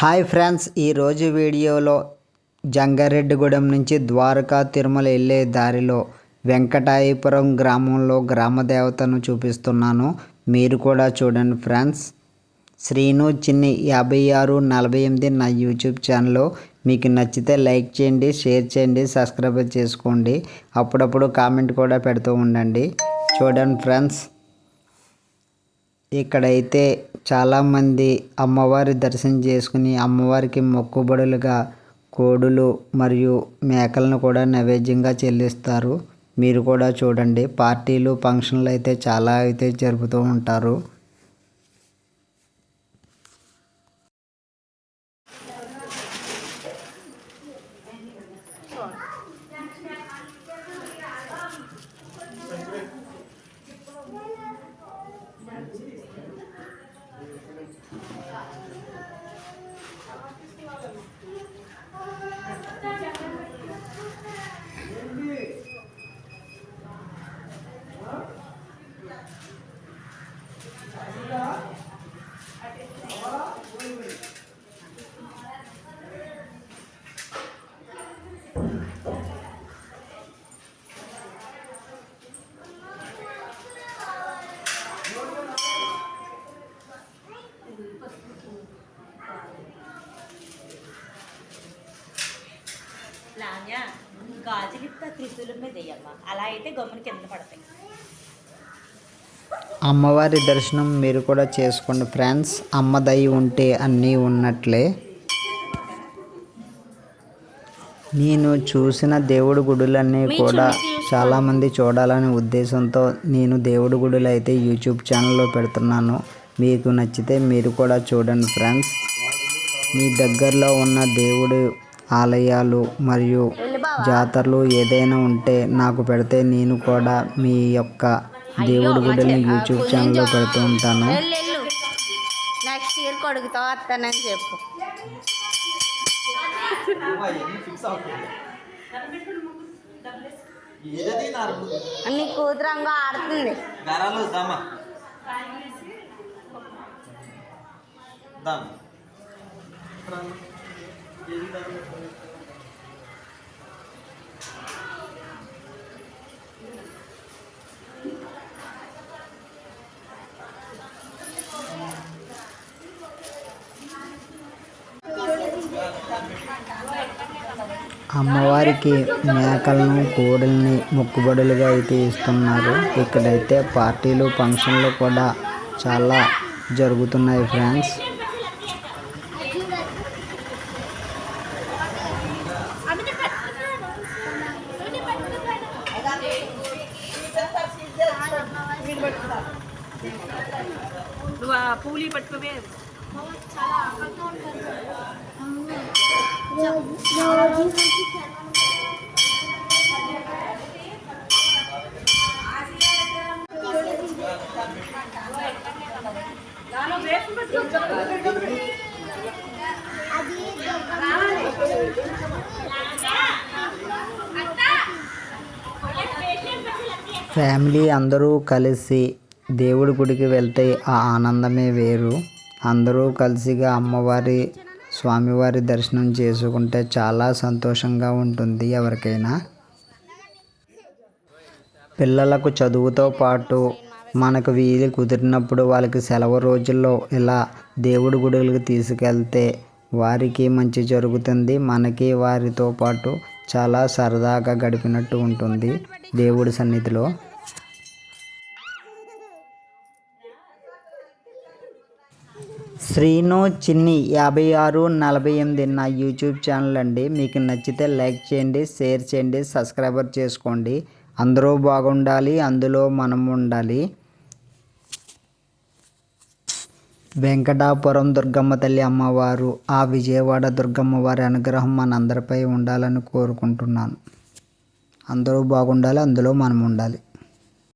Hi friends ఈరోజు వీడియోలో జంగారెడ్డిగూడెం నుంచి ద్వారకా తిరుమల వెళ్ళే దారిలో వెంకటాయపురం గ్రామంలో గ్రామ దేవతను చూపిస్తున్నాను. మీరు కూడా చూడండి ఫ్రెండ్స్. శ్రీను చిన్ని యాభై ఆరు నలభై ఎనిమిది నా యూట్యూబ్ ఛానల్లో. మీకు నచ్చితే లైక్ చేయండి షేర్ చేయండి సబ్స్క్రైబ్ చేసుకోండి. అప్పుడప్పుడు కామెంట్ కూడా పెడుతూ ఉండండి. చూడండి ఫ్రెండ్స్. ఇక్కడైతే చాలామంది అమ్మవారి దర్శనం చేసుకుని అమ్మవారికి మొక్కుబడులుగా కోడులు మరియు మేకలను కూడా నైవేద్యంగా చెల్లిస్తారు. మీరు కూడా చూడండి. పార్టీలు ఫంక్షన్లు అయితే చాలా అయితే జరుపుతూ ఉంటారు. లాన్య గాజులు త్రిశూలం మీద వేయమ్మా అలా అయితే గమ్మున కింద పడతాయి. అమ్మవారి దర్శనం మీరు కూడా చేసుకోండి ఫ్రెండ్స్. అమ్మ దయ ఉంటే అన్నీ ఉన్నట్లే. నేను చూసిన దేవుడి గుడులన్నీ కూడా చాలామంది చూడాలనే ఉద్దేశంతో నేను దేవుడి గుడులు అయితే యూట్యూబ్ ఛానల్లో పెడుతున్నాను. మీకు నచ్చితే మీరు కూడా చూడండి ఫ్రెండ్స్. మీ దగ్గరలో ఉన్న దేవుడి ఆలయాలు మరియు జాతరలు ఏదైనా ఉంటే నాకు పెడితే నేను కూడా మీ యొక్క దేవుడి గుడిని యూట్యూబ్ ఛానల్లో పెడుతూ ఉంటాను. నెక్స్ట్ ఇయర్ కొడుకుతో వస్తానని చెప్పు. నీ కూతురంగా ఆడుతుంది. గారాలు దమ్మా దమ్. అమ్మవారికి మేకలను కోడల్ని మొక్కుబడులుగా అయితే ఇస్తున్నారు. ఇక్కడైతే పార్టీలు ఫంక్షన్లు కూడా చాలా జరుగుతున్నాయి ఫ్రెండ్స్. పూలి పట్టుకోవే. ఫ్యామిలీ అందరూ కలిసి దేవుడి గుడికి వెళ్తే ఆ ఆనందమే వేరు. అందరూ కలిసిగా అమ్మవారి స్వామివారి దర్శనం చేసుకుంటే చాలా సంతోషంగా ఉంటుంది ఎవరికైనా. పిల్లలకు చదువుతో పాటు మనకు వీలు కుదిరినప్పుడు వాళ్ళకి సెలవు రోజుల్లో ఇలా దేవుడి గుడులకు తీసుకెళ్తే వారికి మంచి జరుగుతుంది. మనకి వారితో పాటు చాలా సరదాగా గడిపినట్టు ఉంటుంది దేవుడి సన్నిధిలో. శ్రీను చిన్ని యాభై ఆరు నలభై ఎనిమిది నా యూట్యూబ్ ఛానల్ అండి. మీకు నచ్చితే లైక్ చేయండి షేర్ చేయండి సబ్స్క్రైబర్ చేసుకోండి. అందరూ బాగుండాలి అందులో మనం ఉండాలి. వెంకటాపురం దుర్గమ్మ తల్లి అమ్మవారు ఆ విజయవాడ దుర్గమ్మ వారి అనుగ్రహం మనందరిపై ఉండాలని కోరుకుంటున్నాను. అందరూ బాగుండాలి అందులో మనం ఉండాలి.